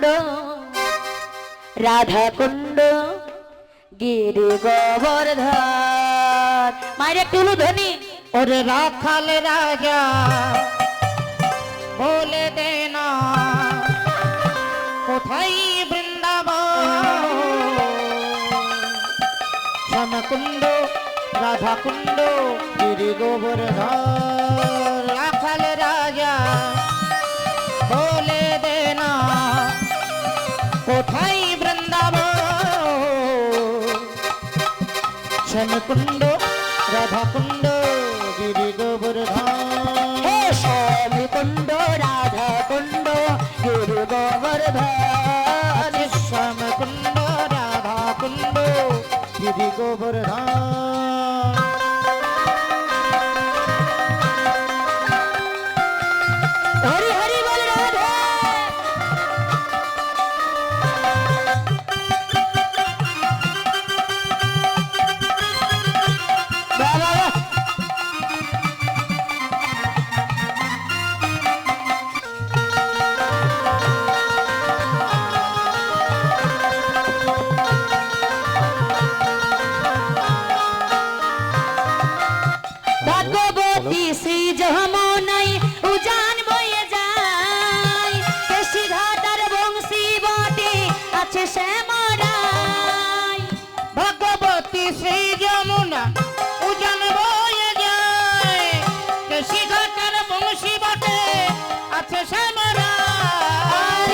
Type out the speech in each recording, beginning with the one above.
কুণ্ড রাধা কুণ্ড গিরি গোবর্ধন। মায়ের একটু ধ্বনি ওরে রাখাল রাজা, বলে দেনা কোথায় বৃন্দাবন? শ্যামকুণ্ড রাধাকুণ্ড, গিরি গোবর্ধন। শ্যাম কুণ্ড রাধা কুণ্ড গিরি গোবর্ধন হে শ্যাম কুণ্ড রাধা কুণ্ড গিরি গোবর্ধন কুণ্ড রাধা কুণ্ড গিরি গোবর্ধন আছে শ্যামরা আর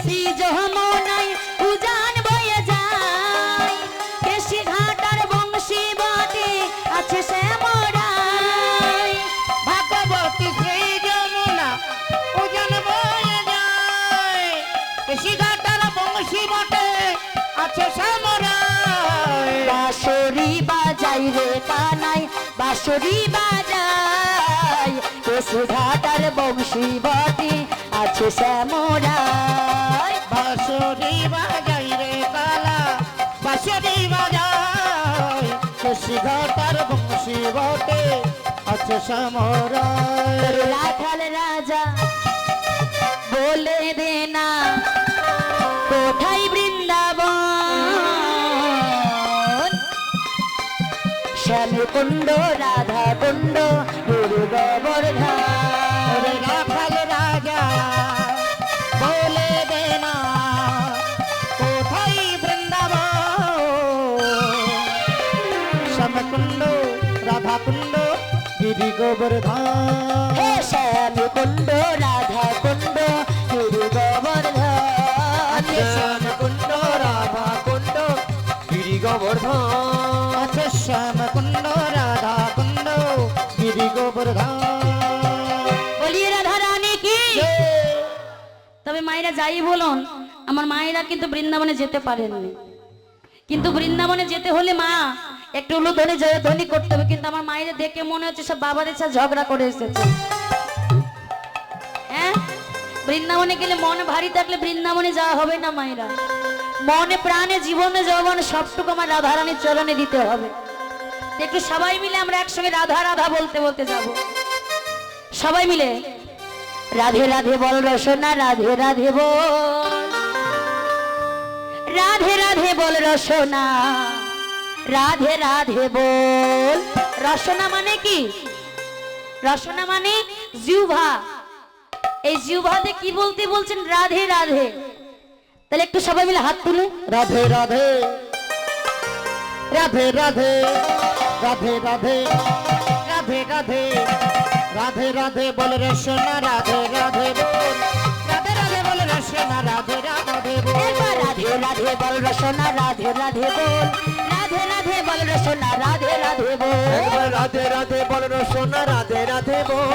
শ্রী যমনাই উজান বয়ে যায়। কেশি ঘাটার বংশী বটে আছে শ্যামরাই ভাগবতী শ্রী যমুনা উজান বয়ে যায়। কেশি ঘাটার বংশী বটে আছে শ্যামরা বাঁশরি বাজাই রে কানাই বাঁশরি বাজাই কেশি ঘাটার বংশী বটে আছে শ্যামরাই বাঁশরি বাজাই রে কালা বাঁশরি বাজাই কেশি ঘাটার বংশী বটে আছে শ্যামরায় রাখাল রাজা বলে দে না কোথায় বৃন্দাবন? শ্যামী কুণ্ড রাধা কুণ্ড গোবর্ধন হে শ্যামী কুণ্ড রাধা কুণ্ড গুরু গোবর্ধন শ্যামকুণ্ড রাধাকুণ্ড গিরি গোবর্ধন আছে শ্যামকুণ্ড রাধাকুণ্ড গিরি গোবর্ধন বলিয়ে রাধা রানী কি? তবে মায়েরা যাই বলুন আমার মায়েরা কিন্তু বৃন্দাবনে যেতে পারেননি। কিন্তু বৃন্দাবনে যেতে হলে মা একটু হলো ধনী জয়, ধনী করতে হবে, কিন্তু আমার মায়ের দেখে মনে হচ্ছে সব বাবাদের সাথে ঝগড়া করে এসেছে। হ্যাঁ? বৃন্দাবনে গেলে মন ভারী থাকলে বৃন্দাবনে যাওয়া হবে না মায়েরা। মনে প্রাণে, জীবনে, যৌবন সবটুকু আমার রাধারানীর চরণে দিতে হবে। একটু সবাই মিলে আমরা একসঙ্গে রাধা রাধা বলতে বলতে যাব। সবাই মিলে? রাধে রাধে বল রসনা, রাধে রাধে বল। রাধে রাধে বল রসনা। রাধে রাধে বল। রসনা মানে কি? রসনা মানে জিউভা এই জিউভাতে কি বলতে বলছেন? রাধে রাধে। তাহলে একটু সবাই মিলে হাত তুলে রাধে রাধে। রাধে রাধে। রাধে রাধে। রাধে রাধে। রাধে রাধে বল রে সোনা রাধে রাধে রাধে রাধে বল রে সোনা রাধে রাধে বল। রাধে রাধে বল রসনা রাধে রাধে বল। রাধে রাধে বল রে সোনা রাধে রাধে বল একবার রাধে রাধে বল রে সোনা রাধে রাধে বল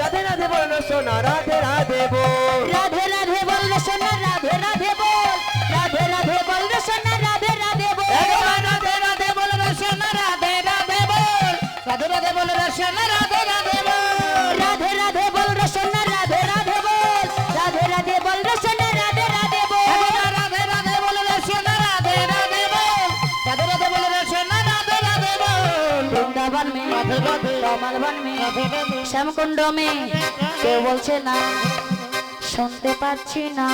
রাধে রাধে বল রে সোনা রাধে রাধে বল রাধে রাধে বল রে সোনা রাধে রাধে বল রাধে রাধে বল রে সোনা রাধে রাধে বল একবার রাধে রাধে বল রে সোনা তমাল বন শ্যামকুণ্ড মে, কেউ বলছে না, শুনতে পাচ্ছি না।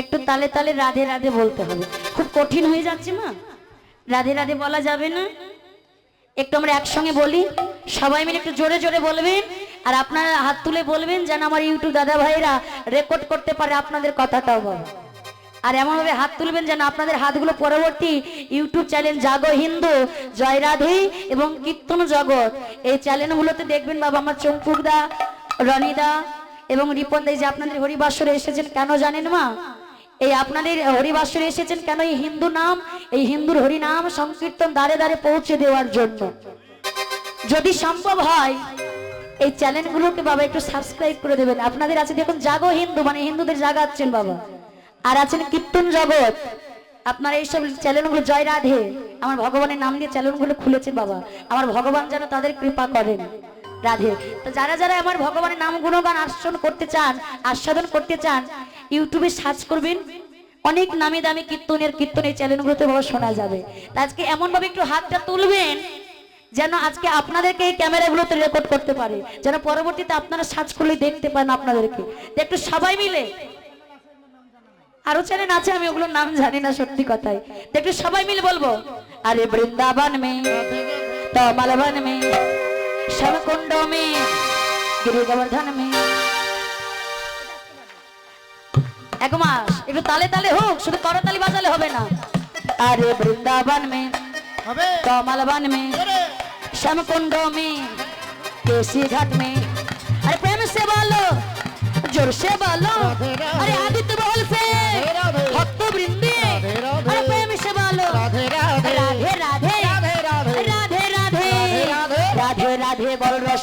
একটু তালে তালে রাধে রাধে বলতে হবে। খুব কঠিন হয়ে যাচ্ছে মা। রাধে রাধে বলা যাবে না। একটু আমরা একসঙ্গে বলি, সবাই মিলে একটু জোরে জোরে বলবেন, আর আপনারা হাত তুলে বলবেন যেন আমার ইউটিউব দাদা ভাইরা রেকর্ড করতে পারে আপনাদের কথাটাও বাবা আর এমনভাবে হাত তুলবেন যেন আপনাদের হাতগুলো পরবর্তী ইউটিউব চ্যানেল জাগো হিন্দু, জয় রাধে এবং কীর্তন জগৎ। এই চ্যানেলগুলোতে দেখবেন বাবা আমার চম্পুকদা, রনিদা এবং রিপন দা যে আপনাদের হরিবাসরে এসেছেন, কেন জানেন মা? এই আপনাদের হরিবাসরে এসেছেন কেন এই হিন্দু নাম? এই হিন্দুর হরিনাম সংকীর্তন দ্বারে দ্বারে পৌঁছে দেওয়ার জন্য। যদি সম্ভব হয়, এই চ্যানেলগুলোকে বাবা একটু সাবস্ক্রাইব করে দেবেন। আপনাদের আছে দেখুন, জাগো হিন্দু মানে হিন্দুদের জাগাচ্ছেন বাবা। আর আছেন কীর্তন জগৎ। আপনারা এইসব চ্যানেলগুলো, জয় রাধে। আমার ভগবানের নাম দিয়ে চ্যানেলগুলো খুলেছেন বাবা। আমার ভগবান যেন তাদের কৃপা করেন। রাধে। তো যারা যারা আমার ভগবানের নাম গুণগান আস্বাদন করতে চান, আস্বাদন করতে চান, ইউটিউবে সার্চ করবেন, অনেক নামি দামি কীর্তনের, কীর্তন এই চ্যানেলগুলোতে বাবা শোনা যাবে। আজকে এমন ভাবে একটু হাতটা তুলবেন, যেন আজকে আপনাদেরকে এই ক্যামেরাগুলোতে রেকর্ড করতে পারে। যেন পরবর্তীতে আপনারা সার্চ করলে দেখতে পান আপনাদেরকে। একটু সবাই মিলে আরও চ্যানেল আছে আমি ওগুলোর নাম জানি না সত্যি কথাই। একটু সবাই মিলে বলব আরে বৃন্দাবন মে তো মে শ্যামকুণ্ড মে গিরিগোবর্ধন মে। এক মাস একটু তালে তালে হোক শুধু করতালি বাজালে হবে না। আরে বৃন্দাবন মে তো মালবন মে শ্যামকুণ্ড মে কেসি ঘাট মে। আরে প্রেম সে বলো জোর সে বলো। আরে আদিত্য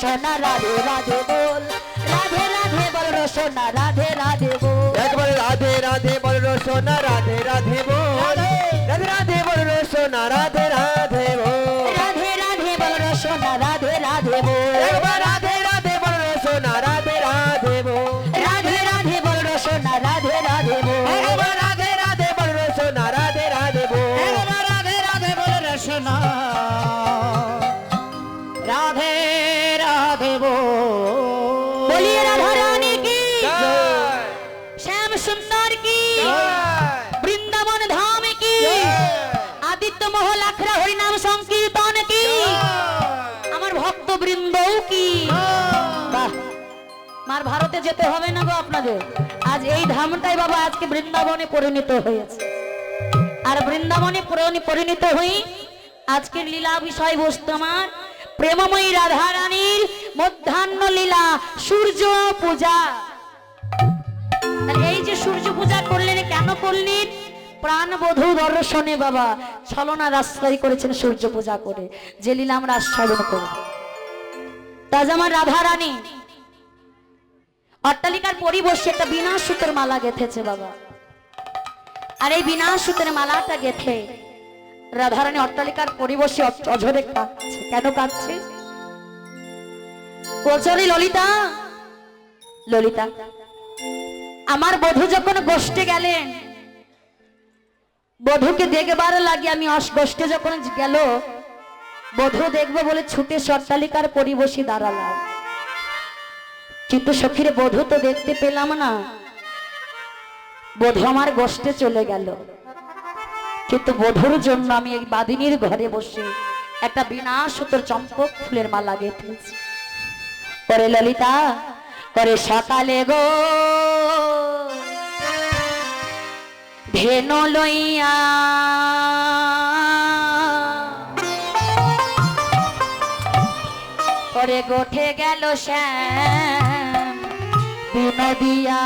রসনা রাধে রাধে বল। রাধে রাধে বল রসনা রাধে রাধে বল। একবার রাধে রাধে বল রসনা রাধে রাধে বল। রাধে। রাধে বল রসনা রাধে রাধে সুন্দর কি? বৃন্দাবন ধাম কি? আদিত্য মহল আখড়া হরিনাম সংকীর্তন কি? আমার ভক্ত বৃন্দও কি বাহ। মার ভারতে যেতে হবে না গো আপনাদের। আজ এই ধামটাই বাবা আজকে বৃন্দাবনে পরিণত হয়েছে। আর বৃন্দাবনে পরি- পরিণত হই আজকের লীলা বিষয় বস্তু আমার। প্রেমময়ী রাধা রানীর মধ্যাহ্ন লীলা সূর্য পূজা। তাহলে এই যে সূর্য পূজা করলেন, কেন করলেন? প্রাণ বধূ দর্শনে বাবা, ছলনা রাস্তাই করেছেন সূর্য পূজা করে, যে লীলা আমরা আস্বাদন করব রাধা রানী অট্টালিকার পরিবর্ষে একটা বিনা সুতোর মালা গেথেছে বাবা। আর এই বিনা সুতোর মালাটা গেথে রাধারানী অট্টালিকার পরিবর্ষে অঝরে কাঁদছে। কেন কাঁদছে? বলছে ললিতা ললিতা আমার বধূ যখন গোষ্ঠে গেলেন, বধূকে দেখবার লাগে আমি গোষ্ঠে যখন গেল, বধূ দেখব বলে ছুটে অট্টালিকার পরিবশী দাঁড়ালাম কিন্তু সখীর বধূ তো দেখতে পেলাম না। বধূ আমার গোষ্ঠে চলে গেল। কিন্তু বধুর জন্য আমি এই বাদিনীর ঘরে বসে একটা বিনা সুতোর চম্পক ফুলের মালা গেঁথেছি। করে ললিতা, করে সকালে গো ধেনু লইয়া করে গোঠে গেল শ্যাম বিনদিয়া।